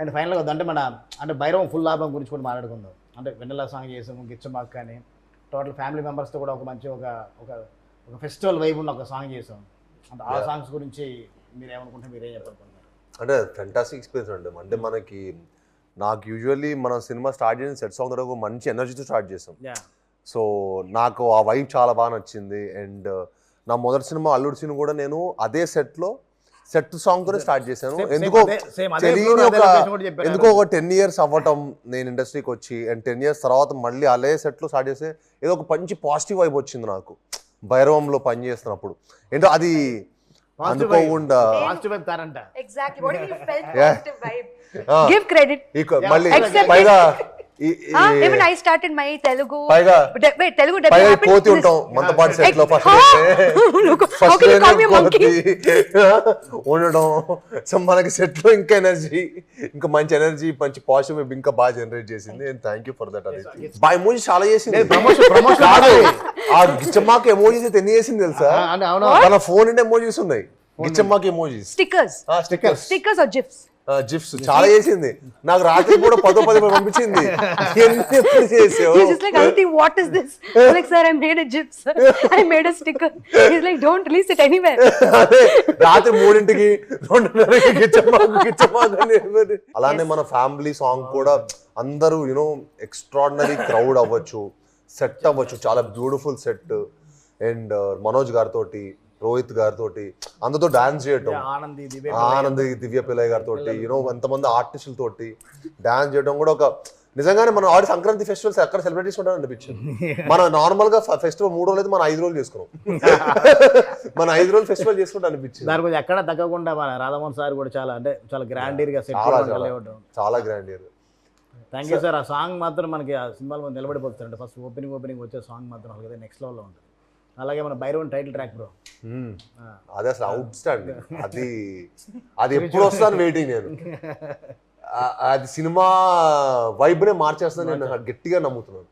And ఫైనల్గా అంటే మన అంటే భైరవం ఫుల్ ఆల్బమ్ గురించి కూడా మాట్లాడుకుందాం. అంటే వెన్నెల సాంగ్ చేసాము గిచ్చమాక్ కానీ టోటల్ ఫ్యామిలీ మెంబర్స్తో కూడా ఒక మంచి ఒక ఒక ఒక ఫెస్టివల్ వైబ్ ఉన్న ఒక సాంగ్ చేసాం. అంటే ఆ. సాంగ్స్ గురించి మీరు ఏమనుకుంటే మీరు ఏం చెప్పాలనుకుంటున్నారు? అంటే ఫెంటాస్టిక్ ఎక్స్పీరియన్స్ అండి. అంటే మనకి నాకు యూజువల్లీ మన సినిమా స్టార్ట్ చేసిన సెట్ సాంగ్ ద్వారా ఒక మంచి ఎనర్జీతో స్టార్ట్ చేసాం. యా సో నాకు ఆ వైబ్ చాలా బాగా నచ్చింది. అండ్ నా మొదటి సినిమా అల్లుడు సినిమా కూడా నేను అదే సెట్లో సెట్ సాంగ్ తోనే స్టార్ట్ చేశాను. ఎందుకో తెలియని ఒక కూడా ఎందుకో ఒక టెన్ ఇయర్స్ అవ్వటం నేను ఇండస్ట్రీకి వచ్చి అండ్ టెన్ ఇయర్స్ తర్వాత మళ్ళీ అదే సెట్లో స్టార్ట్ చేస్తే ఏదో ఒక మంచి పాజిటివ్ వైబ్ వచ్చింది నాకు. భైరవంలో పని చేస్తున్నప్పుడు. ఏంటో అది అనుకోకుండా. Yeah. మళ్ళీ పైగా ఉంటాం మనతో సెట్లో ఫస్ట్? ఉండడం సో మనకి సెట్లో ఇంకా ఎనర్జీ ఇంకా మంచి ఎనర్జీ మంచి పాజిటివ్ ఇంకా బాగా జనరేట్ చేసింది. And thank you for that అది బా ఎమోజీ చాలా చేసింది. ప్రమోషన్ ప్రమోషన్ కాదు ఆ గిచ్చమ్మాకి ఎమోజీస్ అయితే ఎన్ని చేసింది తెలుసా? అంటే అవును తన ఫోన్ ఎమోజీస్ ఉన్నాయి. గిచ్చమ్మాకి emojis Stickers. Stickers Stickers or GIFs? GIFs చాలా చేసింది. నాకు రాత్రి కూడా పదో పది పంపించింది. ఎప్పుడు చేసావు don't release it anywhere. అదే రాత్రి మూడింటికి రెండున్నరకి. అలానే మన ఫ్యామిలీ సాంగ్ కూడా అందరూ యూనో ఎక్స్ట్రాడినరీ క్రౌడ్ అవ్వచ్చు సెట్ అవ్వచ్చు. చాలా బ్యూటిఫుల్ సెట్ అండ్ మనోజ్ గారితో రోహిత్ గారితో అందరితో డాన్స్ చేయటం. ఆనంది దివ్య పిల్లయ్య గారితో యూనో ఎంతమంది ఆర్టిస్టులతోటి డాన్స్ చేయడం కూడా ఒక నిజంగానే మన ఆడి సంక్రాంతి ఫెస్టివల్స్ ఎక్కడ సెలబ్రేట్ చేసుకుంటాం అనిపించింది. మనం నార్మల్గా ఫెస్టివల్ మూడు రోజులు అయితే మనం ఐదు రోజులు చేసుకున్నాం. మన ఐదు రోజులు ఫెస్టివల్ చేసుకుంటా అనిపించింది. దాని గురించి ఎక్కడ తగ్గకుండా మన రాధామోహన్ సార్ కూడా చాలా అంటే చాలా గ్రాండీర్గా సెట్ చాలా చాలా చాలా grand year thank you sir ఆ సాంగ్ మాత్రం మనకి ఆ సినిమాలో నిలబడిపోతుంది. ఫస్ట్ ఓపెనింగ్ ఓపెనింగ్ వచ్చే సాంగ్ మాత్రం అలాగే నెక్స్ట్ లెవెల్లో ఉంటుంది. అలాగే మన భైరవన్ టైటిల్ ట్రాక్ బ్రో. అది అసలు అవుట్ స్టాండింగ్ అది అది ఎప్పుడు వస్తాను వెయిటింగ్ నేను. అది సినిమా వైబ్నే మార్చేస్తాను నేను గట్టిగా నమ్ముతున్నాను.